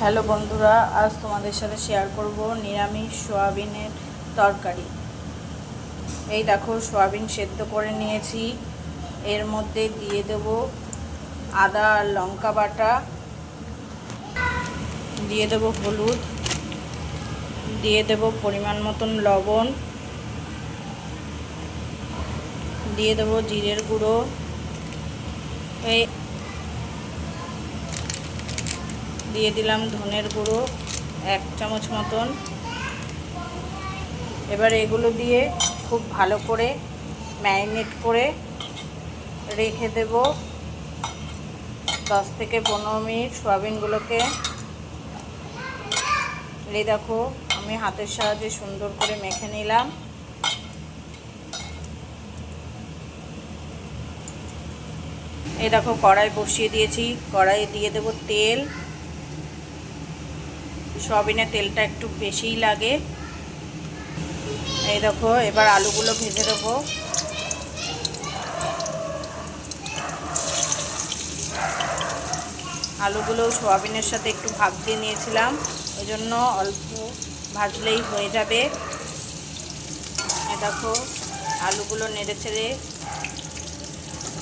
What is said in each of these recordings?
Hello বন্ধুরা, আজ তোমাদের সাথে শেয়ার করব নিরামিষ সোয়াবিনের তরকারি। এই দেখো, সোয়াবিন সেদ্ধ করে নিয়েছি। এর মধ্যে দিয়ে দেব আদা আর লঙ্কা বাটা। দিয়ে দেব হলুদ। দিয়ে দেব পরিমাণ মতন লবণ। দিয়ে দেব জিরের গুঁড়ো। এই দিয়ে দিলাম ধনের গুঁড়ো, এক চামচ মতন। এবার এগুলো দিয়ে খুব ভালো করে ম্যারিনেট করে রেখে দেব। দশ থেকে পনেরো মিনিট সোয়াবিনগুলোকে। এই দেখো, আমি হাতের সাহায্যে সুন্দর করে মেখে নিলাম। এই দেখো, কড়াই বসিয়ে দিয়েছি। কড়াইয়ে দিয়ে দেব তেল। সয়াবিনের তেলটা একটু বেশিই লাগে। এই দেখো, এবার আলুগুলো ভেজে দেবো। আলুগুলো সোয়াবিনের সাথে একটু ভাপ দিয়ে নিয়েছিলাম ওই জন্য অল্প ভাজলেই হয়ে যাবে। দেখো, আলুগুলো নেড়ে ছেড়ে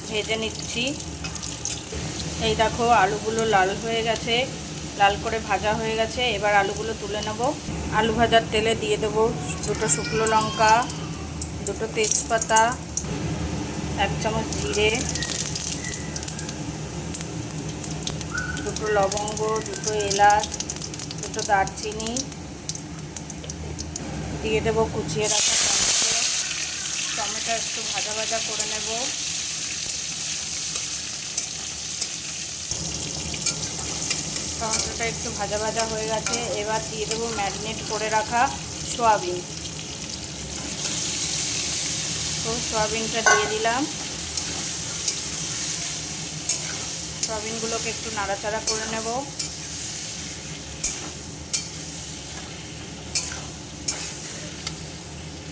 ভেজে নিচ্ছি। এই দেখো, আলুগুলো লাল হয়ে গেছে। লাল করে ভাজা হয়ে গেছে। এবার আলুগুলো তুলে নেব। আলু ভাজার তেলে দিয়ে দেবো দুটো শুকনো লঙ্কা, দুটো তেজপাতা, এক চামচ জিরে, দুটো লবঙ্গ, দুটো এলাচ, দুটো দারচিনি। দিয়ে দেবো কুচিয়ে রাখা টমেটো। টমেটো একটু ভাজা ভাজা করে নেব। টমেটোটা একটু ভাজা ভাজা হয়ে গেছে, এবার দিয়ে দেবো ম্যারিনেট করে রাখা সোয়াবিন। তো সোয়াবিনটা দিয়ে দিলাম। সোয়াবিনগুলোকে একটু নাড়াচাড়া করে নেব।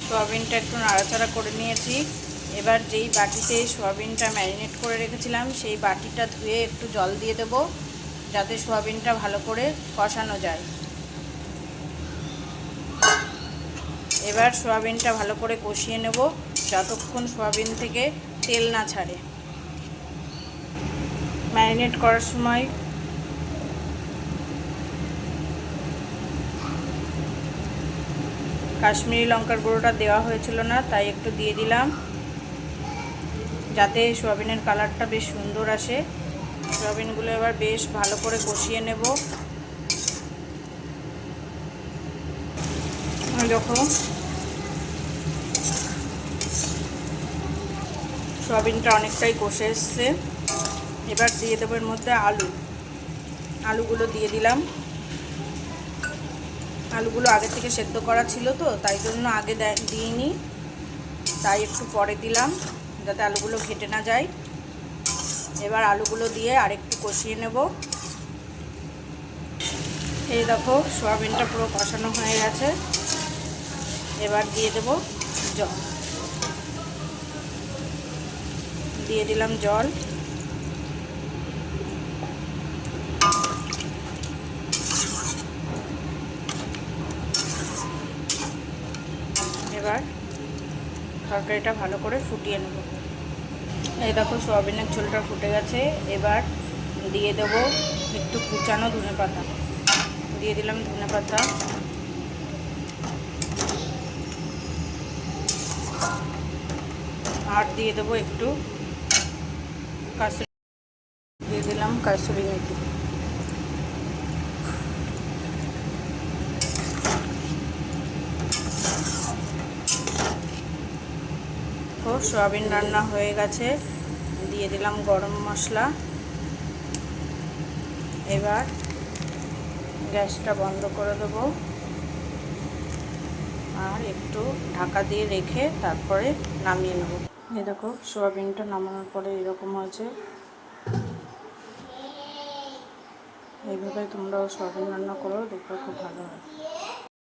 সোয়াবিনটা একটু নাড়াচাড়া করে নিয়েছি। এবার যেই বাটিতে সোয়াবিনটা ম্যারিনেট করে রেখেছিলাম, সেই বাটিটা ধুয়ে একটু জল দিয়ে দেবো। যাতে সোয়াবিনটা ভালো করে কষানো যায়। এবার সোয়াবিনটা ভালো করে কষিয়ে নেব, যতক্ষণ সোয়াবিন থেকে তেল না ছাড়ে। ম্যারিনেট করার সময় কাশ্মীরি লঙ্কার গুঁড়োটা দেওয়া হয়েছিল না, তাই একটু দিয়ে দিলাম। যাতে সোয়াবিনের কালারটা বেশ সুন্দর আসে। সয়াবিনগুলো এবার বেশ ভালো করে কষিয়ে নেব। দেখো। সয়াবিনটা অনেকটাই কষে এসছে। এবার দিয়ে দেবো এর মধ্যে আলু। আলুগুলো দিয়ে দিলাম। আলুগুলো আগে থেকে সেদ্ধ করা ছিল তো, তাই জন্য আগে দিইনি। তাই একটু পরে দিলাম, যাতে আলুগুলো ঘেটে না যায়। এবার আলুগুলো দিয়ে আরেকটু কষিয়ে নেব। এই দেখো, সোয়াবিনটা পুরো কষানো হয়ে গেছে। এবার দিয়ে দেব জল। দিয়ে দিলাম জল। এবার তরকারিটা ভালো করে ফুটিয়ে নেব। এই দেখো সোয়াবিনের ঝোলটা ফুটে গেছে। এবার দিয়ে দেবো একটু কুচানো ধনে পাতা। দিয়ে দিলাম ধনে পাতা। আর দিয়ে দেবো একটু কাসুরি দিয়ে দিলাম কাসুরি মেথি। তো সয়াবিন রান্না হয়ে গেছে। দিয়ে দিলাম গরম মশলা। এবার গ্যাসটা বন্ধ করে দেবো। আর একটু ঢাকা দিয়ে রেখে তারপরে নামিয়ে নেব। এই দেখো, সোয়াবিনটা নামানোর পরে এরকম হয়েছে। এইভাবে তোমরাও সোয়াবিন রান্না করো দেখবে খুব ভালো হয়।